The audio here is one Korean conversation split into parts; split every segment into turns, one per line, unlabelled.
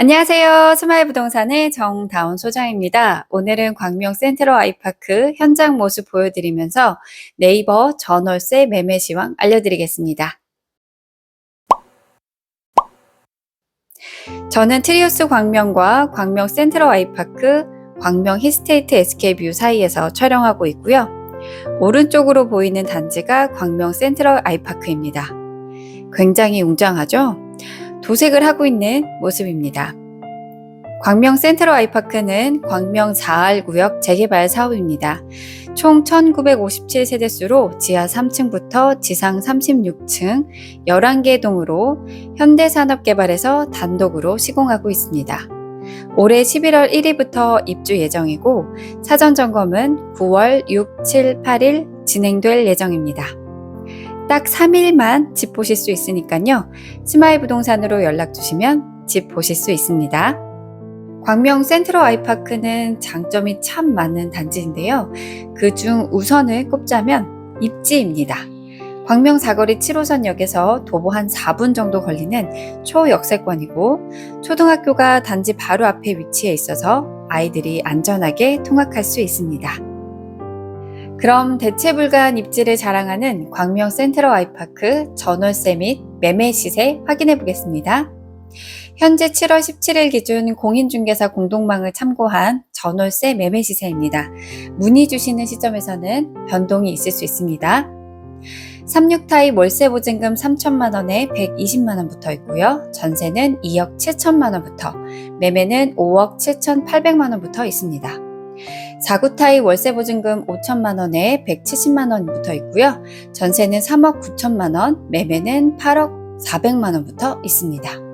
안녕하세요. 스마일 부동산의 정다운 소장입니다. 오늘은 광명 센트럴 아이파크 현장 모습 보여드리면서 네이버 전월세 매매 시황 알려드리겠습니다. 저는 트리우스 광명과 광명 센트럴 아이파크, 광명 히스테이트 SK뷰 사이에서 촬영하고 있고요. 오른쪽으로 보이는 단지가 광명 센트럴 아이파크입니다. 굉장히 웅장하죠? 도색을 하고 있는 모습입니다. 광명 센트럴 아이파크는 광명 4할 구역 재개발 사업입니다. 총 1957세대 수로 지하 3층부터 지상 36층 11개 동으로 현대산업개발에서 단독으로 시공하고 있습니다. 올해 11월 1일부터 입주 예정이고 사전 점검은 9월 6, 7, 8일 진행될 예정입니다. 딱 3일만 집 보실 수 있으니까요. 스마일 부동산으로 연락 주시면 집 보실 수 있습니다. 광명 센트럴 아이파크는 장점이 참 많은 단지인데요. 그 중 우선을 꼽자면 입지입니다. 광명 사거리 7호선역에서 도보 한 4분 정도 걸리는 초역세권이고 초등학교가 단지 바로 앞에 위치해 있어서 아이들이 안전하게 통학할 수 있습니다. 그럼 대체 불가한 입지를 자랑하는 광명 센트럴 아이파크 전월세 및 매매 시세 확인해 보겠습니다. 현재 7월 17일 기준 공인중개사 공동망을 참고한 전월세 매매 시세입니다. 문의 주시는 시점에서는 변동이 있을 수 있습니다. 36타입 월세 보증금 3천만 원에 120만 원 붙어 있고요. 전세는 2억 7천만 원부터, 매매는 5억 7천 8백만 원 붙어 있습니다. 4구타입 월세 보증금 5천만 원에 170만 원 붙어 있고요. 전세는 3억 9천만 원, 매매는 8억 4백만 원 붙어 있습니다.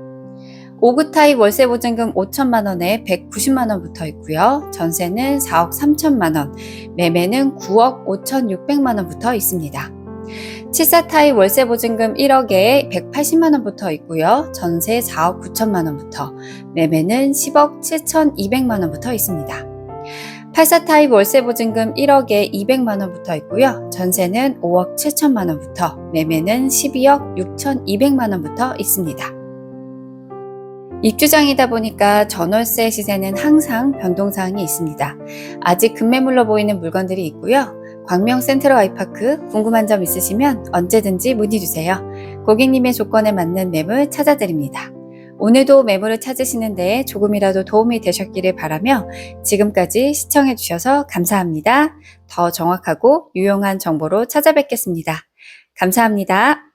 5구 타입 월세 보증금 5천만 원에 190만 원 붙어 있고요. 전세는 4억 3천만 원, 매매는 9억 5천6백만 원 붙어 있습니다. 7사 타입 월세 보증금 1억에 180만 원 붙어 있고요. 전세 4억 9천만 원부터, 매매는 10억 7천2백만 원 붙어 있습니다. 84 타입 월세 보증금 1억에 200만 원 붙어 있고요. 전세는 5억 7천만 원부터, 매매는 12억 6천2백만 원 붙어 있습니다. 입주장이다 보니까 전월세 시세는 항상 변동사항이 있습니다. 아직 급매물로 보이는 물건들이 있고요. 광명 센트럴 아이파크 궁금한 점 있으시면 언제든지 문의 주세요. 고객님의 조건에 맞는 매물 찾아드립니다. 오늘도 매물을 찾으시는데 조금이라도 도움이 되셨기를 바라며 지금까지 시청해주셔서 감사합니다. 더 정확하고 유용한 정보로 찾아뵙겠습니다. 감사합니다.